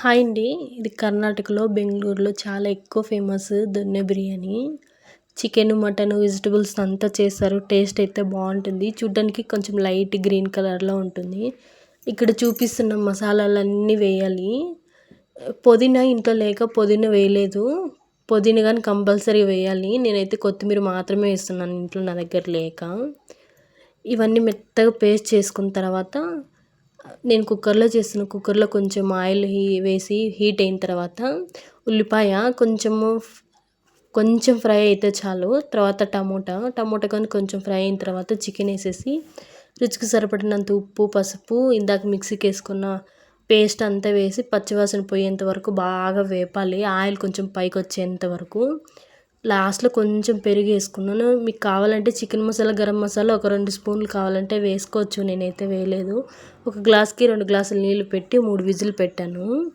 Hi అండి. ఇది కర్ణాటకలో బెంగళూరులో చాలా ఎక్కువ famous Donne biryani. Chicken mutton vegetables అంతా చేస్తారు. టేస్ట్ అయితే బాగుంటుంది. చూడ్డానికి కొంచెం లైట్ గ్రీన్ కలర్లో ఉంటుంది. ఇక్కడ చూపిస్తున్న మసాలాలన్నీ వేయాలి. పుదీనా ఇంట్లో లేక పుదీనా వేయలేదు. పుదీనా కానీ కంపల్సరీ వేయాలి. నేనైతే కొత్తిమీర మాత్రమే వేస్తున్నాను ఇంట్లో నా దగ్గర లేక. ఇవన్నీ మెత్తగా పేస్ట్ చేసుకున్న తర్వాత నేను కుక్కర్లో చేస్తున్న కుక్కర్లో కొంచెం ఆయిల్ హీ వేసి హీట్ అయిన తర్వాత ఉల్లిపాయ కొంచెము కొంచెం ఫ్రై అయితే చాలు. తర్వాత టమోటా టమోటా కానీ కొంచెం ఫ్రై అయిన తర్వాత చికెన్ వేసేసి రుచికి సరిపడినంత ఉప్పు పసుపు ఇందాక మిక్సీకి వేసుకున్న పేస్ట్ అంతా వేసి పచ్చివాసన పోయేంత వరకు బాగా వేపాలి. ఆయిల్ కొంచెం పైకి వచ్చేంత వరకు లాస్ట్లో కొంచెం పెరుగు వేసుకున్నాను మీకు కావాలంటే చికెన్ మసాలా గరం మసాలా ఒక రెండు స్పూన్లు కావాలంటే వేసుకోవచ్చు. నేనైతే వేయలేదు. ఒక గ్లాస్కి రెండు గ్లాసులు నీళ్ళు పెట్టి మూడు విజిల్ పెట్టాను.